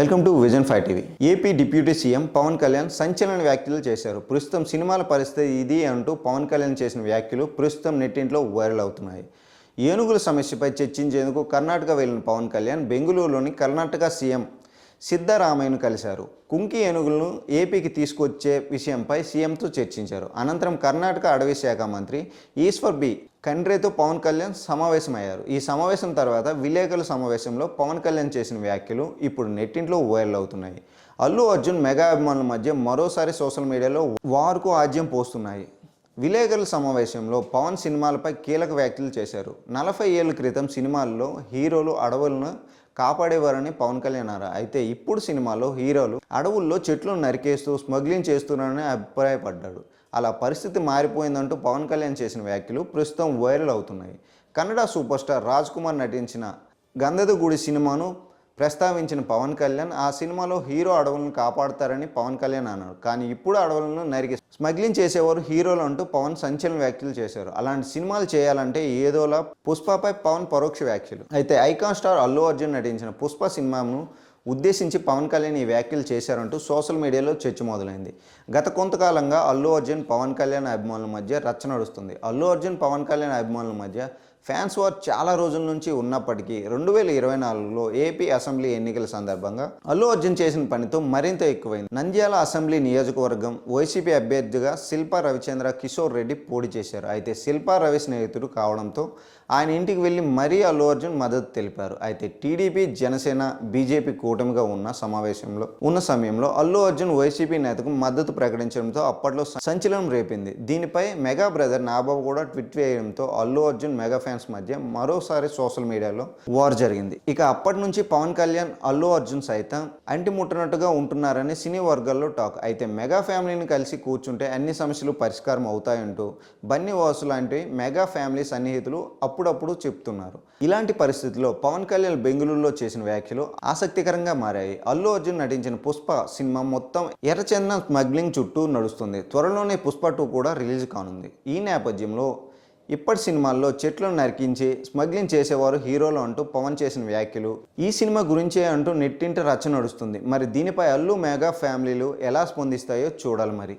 Welcome to vision five TV. AP deputy CM Pawan Kalyan సంచలన వ్యాఖ్యలు చేశారు. ప్రస్తుతం సినిమాల పరిస్థితి ఇది అంటూ పవన్ కళ్యాణ్ చేసిన వ్యాఖ్యలు ప్రస్తుతం నెట్టింట్లో వైరల్ అవుతున్నాయి. ఏనుగుల సమస్యపై చర్చించేందుకు కర్ణాటక వెళ్ళిన పవన్ కళ్యాణ్ బెంగళూరులోని కర్ణాటక సీఎం సిద్ధరామయ్యను కలిశారు. కుంకి ఏనుగులను ఏపీకి తీసుకొచ్చే విషయంపై సీఎంతో చర్చించారు. అనంతరం కర్ణాటక అడవి శాఖ మంత్రి ఈశ్వర్ బి. కండ్రేతో పవన్ కళ్యాణ్ సమావేశమయ్యారు. ఈ సమావేశం తర్వాత విలేకరుల సమావేశంలో పవన్ కళ్యాణ్ చేసిన వ్యాఖ్యలు ఇప్పుడు నెట్టింట్లో వైరల్ అవుతున్నాయి. అల్లు అర్జున్ మెగా అభిమానుల మధ్య మరోసారి సోషల్ మీడియాలో వార్కు ఆజ్యం పోస్తున్నాయి. విలేకరుల సమావేశంలో పవన్ సినిమాలపై కీలక వ్యాఖ్యలు చేశారు. నలభై ఏళ్ళ క్రితం సినిమాల్లో హీరోలు అడవులను కాపాడేవారని పవన్ కళ్యాణ్ అన్నారు. అయితే ఇప్పుడు సినిమాలో హీరోలు అడవుల్లో చెట్లను నరికేస్తూ స్మగ్లింగ్ చేస్తున్నారని అభిప్రాయపడ్డాడు. అలా పరిస్థితి మారిపోయిందంటూ పవన్ కళ్యాణ్ చేసిన వ్యాఖ్యలు ప్రస్తుతం వైరల్ అవుతున్నాయి. కన్నడ సూపర్ స్టార్ రాజ్ కుమార్ నటించిన గంధదగుడి సినిమాను ప్రస్తావించిన పవన్ కళ్యాణ్ ఆ సినిమాలో హీరో అడవులను కాపాడతారని పవన్ కళ్యాణ్ అన్నారు కానీ ఇప్పుడు అడవులను నరికి స్మగ్లింగ్ చేసేవారు హీరోలు అంటూ పవన్ సంచలన వ్యాఖ్యలు చేశారు. అలాంటి సినిమాలు చేయాలంటే ఏదోలా పుష్పపై పవన్ పరోక్ష వ్యాఖ్యలు. అయితే ఐకాన్ స్టార్ అల్లు అర్జున్ నటించిన పుష్ప సినిమాను ఉద్దేశించి పవన్ కళ్యాణ్ ఈ వ్యాఖ్యలు చేశారంటూ సోషల్ మీడియాలో చర్చ మొదలైంది. గత కొంతకాలంగా అల్లు అర్జున్ పవన్ కళ్యాణ్ అభిమానుల మధ్య రచ్చ నడుస్తుంది. అల్లు అర్జున్ పవన్ కళ్యాణ్ అభిమానుల మధ్య ఫ్యాన్స్ వార్ చాలా రోజుల నుంచి ఉన్నప్పటికీ రెండు వేల ఇరవై నాలుగులో ఏపీ అసెంబ్లీ ఎన్నికల సందర్భంగా అల్లు అర్జున్ చేసిన పనితో మరింత ఎక్కువైంది. నంద్యాల అసెంబ్లీ నియోజకవర్గం వైసీపీ అభ్యర్థిగా శిల్పా రవిచంద్ర కిషోర్ రెడ్డి పోటీ చేశారు. అయితే శిల్పా రవి స్నేహితుడు కావడంతో ఆయన ఇంటికి వెళ్ళి మరీ అల్లు అర్జున్ మద్దతు తెలిపారు. అయితే టీడీపీ జనసేన బీజేపీ కూటమిగా ఉన్న సమావేశంలో ఉన్న సమయంలో అల్లు అర్జున్ వైసీపీ నేతకు మద్దతు ప్రకటించడంతో అప్పట్లో సంచలనం రేపింది. దీనిపై మెగా బ్రదర్ నాబాబు కూడా ట్వీట్ వేయడంతో అల్లు అర్జున్ మెగా ఫ్యాన్స్ మధ్య మరోసారి సోషల్ మీడియాలో వార్ జరిగింది. ఇక అప్పటి నుంచి పవన్ కళ్యాణ్ అల్లు అర్జున్ సైతం అంటిముట్టనట్టుగా ఉంటున్నారని సినీ వర్గాల్లో టాక్. అయితే మెగా ఫ్యామిలీని కలిసి కూర్చుంటే అన్ని సమస్యలు పరిష్కారం అవుతాయంటూ బన్నీ వాసు లాంటి మెగా ఫ్యామిలీ సన్నిహితులు అప్పుడప్పుడు చెప్తున్నారు. ఇలాంటి పరిస్థితుల్లో పవన్ కళ్యాణ్ బెంగళూరులో చేసిన వ్యాఖ్యలు ఆసక్తికరంగా మారాయి. అల్లు అర్జున్ నటించిన పుష్ప సినిమా మొత్తం ఎర్రచందన స్మగ్లింగ్ చుట్టూ నడుస్తుంది. త్వరలోనే పుష్ప టూ కూడా రిలీజ్ కానుంది. ఈ నేపథ్యంలో ఇప్పటి సినిమాల్లో చెట్లను నరికించి స్మగ్లింగ్ చేసేవారు హీరోలు అంటూ పవన్ చేసిన వ్యాఖ్యలు. ఈ సినిమా గురించే అంటూ నెట్టింట రచ్చ నడుస్తుంది. మరి దీనిపై అల్లు మెగా ఫ్యామిలీలు ఎలా స్పందిస్తాయో చూడాలి మరి.